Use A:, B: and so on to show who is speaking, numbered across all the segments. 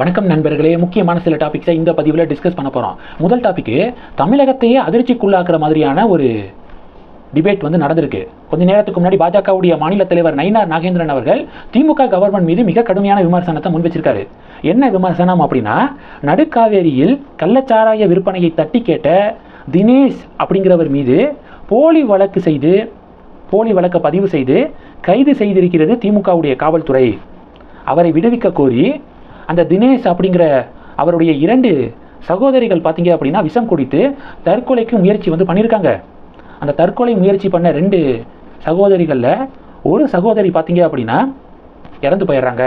A: வணக்கம் நண்பர்களே. முக்கியமான சில டாபிக்ஸை இந்த பதிவில் டிஸ்கஸ் பண்ண போகிறோம் முதல் டாபிக்கு தமிழகத்தையே அதிர்ச்சிக்குள்ளாக்குற மாதிரியான ஒரு டிபேட் வந்து நடந்திருக்கு. கொஞ்ச நேரத்துக்கு முன்னாடி பாஜகவுடைய மாநில தலைவர் நயினார் நாகேந்திரன் அவர்கள் திமுக கவர்மெண்ட் மீது மிக கடுமையான விமர்சனத்தை முன் வச்சிருக்காரு என்ன விமர்சனம் அப்படின்னா நடுக்காவேரியில் கள்ளச்சாராய விற்பனையை தட்டி கேட்ட தினேஷ் அப்படிங்கிறவர் மீது போலி வழக்கு செய்து போலி வழக்கை பதிவு செய்து கைது செய்திருக்கிறது திமுகவுடைய காவல்துறை. அவரை விடுவிக்க கோரி அந்த தினேஷ் அப்படிங்கிற அவருடைய இரண்டு சகோதரிகள் பார்த்தீங்க அப்படின்னா விஷம் குடித்து தற்கொலைக்கு முயற்சி வந்து பண்ணியிருக்காங்க. அந்த தற்கொலை முயற்சி பண்ண ரெண்டு சகோதரிகளில் ஒரு சகோதரி பார்த்தீங்க அப்படின்னா இறந்து போயிடுறாங்க.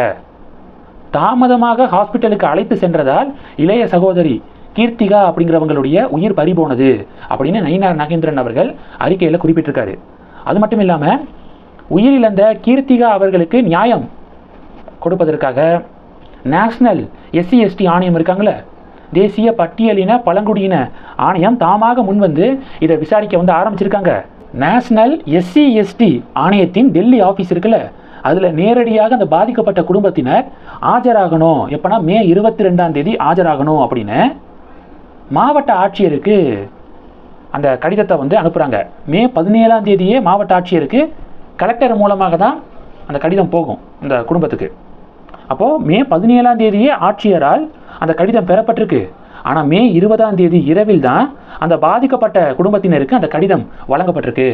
A: தாமதமாக ஹாஸ்பிட்டலுக்கு அழைத்து சென்றதால் இளைய சகோதரி கீர்த்திகா அப்படிங்கிறவங்களுடைய உயிர் பறிபோனது அப்படின்னு நயினார் நாகேந்திரன் அவர்கள் அறிக்கையில் குறிப்பிட்டிருக்காரு. அது மட்டும் இல்லாமல் உயிரிழந்த கீர்த்திகா அவர்களுக்கு நியாயம் கொடுப்பதற்காக நேஷ்னல் எஸ்சி எஸ்டி ஆணையம் இருக்காங்களே தேசிய பட்டியலின பழங்குடியின ஆணையம் தாமாக முன்வந்து இதை விசாரிக்க வந்து ஆரம்பிச்சிருக்காங்க. நேஷ்னல் எஸ்சி எஸ்டி ஆணையத்தின் டெல்லி ஆஃபீஸ் இருக்குல்ல? அதில் நேரடியாக அந்த பாதிக்கப்பட்ட குடும்பத்தினர் ஆஜராகணும். எப்போனா மே இருபத்தி ரெண்டாம் தேதி ஆஜராகணும் அப்படின்னு மாவட்ட ஆட்சியருக்கு அந்த கடிதத்தை வந்து அனுப்புகிறாங்க மே பதினேழாம் தேதியே மாவட்ட ஆட்சியருக்கு கலெக்டர் மூலமாக தான் அந்த கடிதம் போகும் அந்த குடும்பத்துக்கு. அப்போது மே பதினேழாம் தேதியே ஆட்சியரால் அந்த கடிதம் பெறப்பட்டிருக்கு. ஆனால் மே இருபதாம் தேதி இரவில் தான் அந்த பாதிக்கப்பட்ட குடும்பத்தினருக்கு அந்த கடிதம் வழங்கப்பட்டிருக்கு.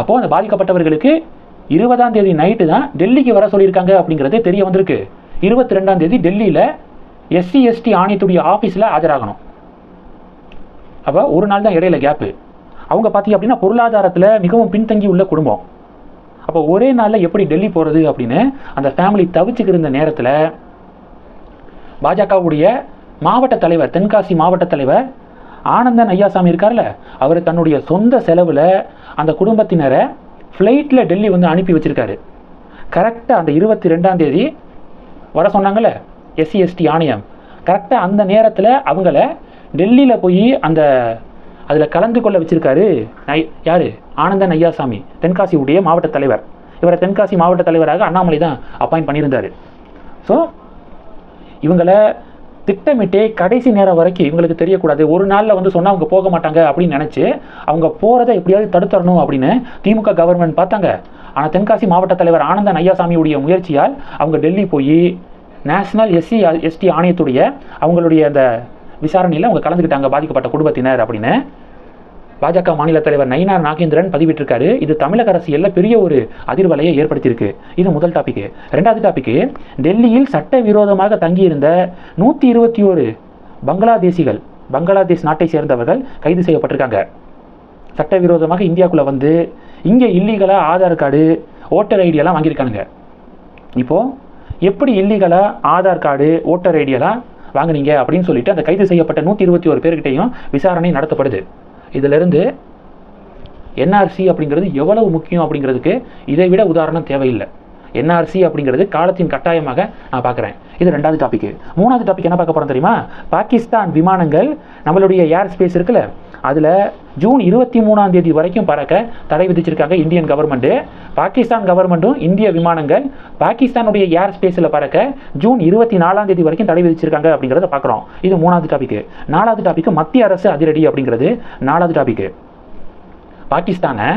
A: அப்போது அந்த பாதிக்கப்பட்டவர்களுக்கு இருபதாம் தேதி நைட்டு தான் டெல்லிக்கு வர சொல்லியிருக்காங்க அப்படிங்கிறதே தெரிய வந்திருக்கு. இருபத்தி ரெண்டாம் தேதி டெல்லியில் எஸ்சி எஸ்டி ஆணையத்துடைய ஆஃபீஸில் ஆஜராகணும். அப்போ ஒரு நாள் தான் இடையில கேப்பு அவங்க பார்த்தீங்க அப்படின்னா பொருளாதாரத்தில் மிகவும் பின்தங்கி உள்ள குடும்பம். அப்போ ஒரே நாளில் எப்படி டெல்லி போகிறது அப்படின்னு அந்த ஃபேமிலி தவிச்சுக்கிட்டு இருந்த நேரத்தில் பாஜகவுடைய மாவட்ட தலைவர் தென்காசி மாவட்ட தலைவர் ஆனந்தன் ஐயாசாமி இருக்கார்ல அவர் தன்னுடைய சொந்த செலவில் அந்த குடும்பத்தினரை ஃப்ளைட்டில் டெல்லி வந்து அனுப்பி வச்சுருக்காரு. கரெக்டாக அந்த இருபத்தி ரெண்டாம் தேதி வர சொன்னாங்கல்ல எஸ்சி எஸ்டி ஆணையம். கரெக்டாக அந்த நேரத்தில் அவங்கள டெல்லியில் போய் அந்த அதில் கலந்து கொள்ள வச்சிருக்காரு நை யார்? ஆனந்தன் ஐயாசாமி தென்காசி உடைய மாவட்ட தலைவர். இவரை தென்காசி மாவட்ட தலைவராக அண்ணாமலை தான் அப்பாயிண்ட் பண்ணியிருந்தார். ஸோ இவங்களை திட்டமிட்டே கடைசி நேரம் வரைக்கும் இவங்களுக்கு தெரியக்கூடாது. ஒரு நாளில் வந்து சொன்னால் அவங்க போக மாட்டாங்க அப்படின்னு நினச்சி அவங்க போகிறத எப்படியாவது தடுத்துடணும் அப்படின்னு திமுக கவர்மெண்ட் பார்த்தாங்க. ஆனால் தென்காசி மாவட்ட தலைவர் ஆனந்தன் ஐயாசாமியுடைய முயற்சியால் அவங்க டெல்லி போய் நேஷனல் எஸ்சி எஸ்டி ஆணையத்துடைய அவங்களுடைய அந்த விசாரணையில் அவங்க கலந்துக்கிட்டாங்க பாதிக்கப்பட்ட குடும்பத்தினர் அப்படின்னு. பாஜக மாநில தலைவர் நயினார் நாகேந்திரன் பதிவிட்டிருக்காரு. இது தமிழக அரசியலில் பெரிய ஒரு அதிர்வலையை ஏற்படுத்தியிருக்கு. இது முதல் டாபிக் ரெண்டாவது டாப்பிக்கு டெல்லியில் சட்டவிரோதமாக தங்கியிருந்த நூற்றி இருபத்தி ஒரு பங்களாதேசிகள் பங்களாதேஷ் நாட்டை சேர்ந்தவர்கள் கைது செய்யப்பட்டிருக்காங்க. சட்டவிரோதமாக இந்தியாவுக்குள்ளே வந்து இங்கே இல்லீகலாக ஆதார் கார்டு ஓட்டர் ஐடியெல்லாம் வாங்கியிருக்கானுங்க. இப்போது எப்படி இல்லீகலாக ஆதார் கார்டு ஓட்டர் ஐடியெல்லாம் வாங்குனீங்க அப்படின்னு சொல்லிட்டு அந்த கைது செய்யப்பட்ட நூற்றி இருபத்தி ஒரு பேர்கிட்டையும் விசாரணை நடத்தப்படுது. இதிலிருந்து என்ஆர்சி அப்படிங்கிறது எவ்வளவு முக்கியம் அப்படிங்கிறதுக்கு இதை விட உதாரணம் தேவையில்லை. என்ஆர்சி அப்படிங்கிறது காலத்தின் கட்டாயமாக நான் பார்க்குறேன். இது ரெண்டாவது டாபிக் மூணாவது டாபிக் என்ன பார்க்க போகிறோம் தெரியுமா? பாகிஸ்தான் விமானங்கள் நம்மளுடைய ஏர் ஸ்பேஸ் இருக்குல்ல அதில் ஜூன் இருபத்தி மூணாம் தேதி வரைக்கும் பறக்க தடை விதிச்சிருக்காங்க இந்தியன் கவர்மெண்ட்டு பாகிஸ்தான் கவர்மெண்ட்டும் இந்திய விமானங்கள் பாகிஸ்தானுடைய ஏர் ஸ்பேஸில் பறக்க ஜூன் இருபத்தி நாலாம் தேதி வரைக்கும் தடை விதிச்சிருக்காங்க அப்படிங்கிறத பார்க்குறோம் இது மூணாவது டாபிக் நாலாவது டாபிக் மத்திய அரசு அதிரடி அப்படிங்கிறது. நாலாவது டாபிக் பாகிஸ்தானை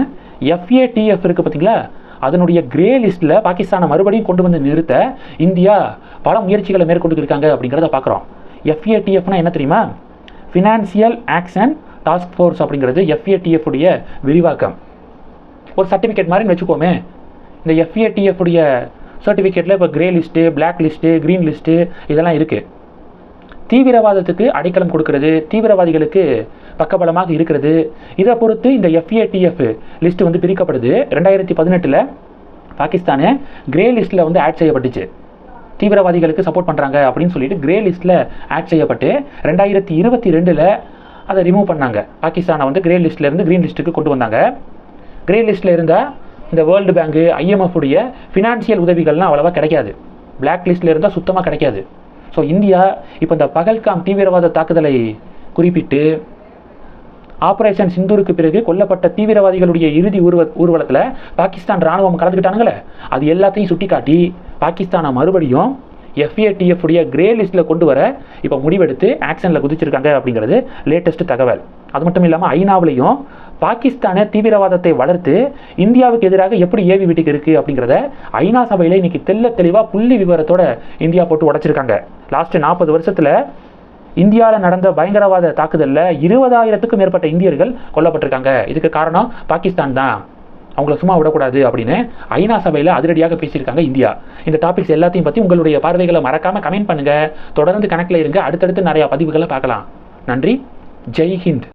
A: எஃப்ஏடிஎஃப் இருக்குது பார்த்தீங்களா அதனுடைய கிரே லிஸ்ட்டில் பாகிஸ்தானை மறுபடியும் கொண்டு வந்து நிறுத்த இந்தியா பல முயற்சிகளை மேற்கொண்டு இருக்காங்க அப்படிங்கிறத பார்க்குறோம் எஃப்ஏடிஎஃப்னா என்ன தெரியுமா? ஃபினான்சியல் ஆக்ஷன் டாஸ்க் ஃபோர்ஸ் அப்படிங்கிறது எஃப்ஏடிஎஃப் உடைய விரிவாக்கம். ஒரு சர்டிஃபிகேட் மாதிரின்னு வச்சுக்கோமே. இந்த எஃப்ஏடிஎஃப் உடைய சர்டிஃபிகேட்டில் இப்போ grey list black list green list இதெல்லாம் இருக்குது தீவிரவாதத்துக்கு அடைக்கலம் கொடுக்கறது தீவிரவாதிகளுக்கு பக்கபலமாக இருக்கிறது. இதை பொறுத்து இந்த எஃப்ஏடிஎஃப் லிஸ்ட் வந்து பிரிக்கப்படுது. ரெண்டாயிரத்தி பதினெட்டில் பாகிஸ்தானு கிரே லிஸ்ட்டில் வந்து ஆட் செய்யப்பட்டுச்சு. தீவிரவாதிகளுக்கு சப்போர்ட் பண்ணுறாங்க அப்படின்னு சொல்லிட்டு கிரே லிஸ்ட்டில் ஆட் செய்யப்பட்டு ரெண்டாயிரத்தி இருபத்தி ரெண்டில் அதை ரிமூவ் பண்ணாங்க. பாகிஸ்தானை வந்து கிரே லிஸ்ட்லேருந்து க்ரீன் லிஸ்ட்டுக்கு கொண்டு வந்தாங்க. கிரே லிஸ்ட்டில் இருந்தால் இந்த வேர்ல்டு பேங்க்கு ஐஎம்எஃப் உடைய ஃபினான்ஷியல் உதவிகள்லாம் அவ்வளோவா கிடைக்காது. பிளாக் லிஸ்ட்டில் இருந்தால் சுத்தமாக கிடைக்காது. ஸோ இந்தியா இப்போ இந்த பகல்காம் தீவிரவாத தாக்குதலை குறிப்பிட்டு ஆப்ரேஷன் சிந்தூருக்கு பிறகு கொல்லப்பட்ட தீவிரவாதிகளுடைய இறுதி ஊர்வ ஊர்வலத்தில் பாகிஸ்தான் ராணுவம் கலந்துக்கிட்டானுங்களே. அது எல்லாத்தையும் சுட்டிக்காட்டி பாகிஸ்தானை மறுபடியும் எஃப்ஏடிஎஃப் உடைய கிரே லிஸ்ட்டில் கொண்டு வர இப்போ முடிவெடுத்து ஆக்ஷனில் குதிச்சிருக்காங்க அப்படிங்கிறது லேட்டஸ்ட் தகவல். அது மட்டும் இல்லாமல் ஐநாவிலையும் பாகிஸ்தானை தீவிரவாதத்தை வளர்த்து இந்தியாவுக்கு எதிராக எப்படி ஏவி வீட்டுக்கு இருக்குது அப்படிங்கிறத ஐநா சபையில் இன்றைக்கி தெல்ல தெளிவாக புள்ளி விவரத்தோட இந்தியா போட்டு உடைச்சிருக்காங்க. லாஸ்ட்டு நாற்பது வருஷத்தில் இந்தியாவில் நடந்த பயங்கரவாத தாக்குதலில் இருபதாயிரத்துக்கும் மேற்பட்ட இந்தியர்கள் கொல்லப்பட்டிருக்காங்க. இதுக்கு காரணம் பாகிஸ்தான் தான். அவங்கள சும்மா விடக்கூடாது அப்படின்னு ஐநா சபையில் அதிரடியாக பேசியிருக்காங்க இந்தியா. இந்த டாபிக்ஸ் எல்லாத்தையும் பற்றி உங்களுடைய பார்வைகளை மறக்காமல் கமெண்ட் பண்ணுங்கள் தொடர்ந்து கணக்கில் இருங்க. அடுத்தடுத்து நிறையா பதிவுகளை பார்க்கலாம். நன்றி. ஜெய் ஹிந்த்.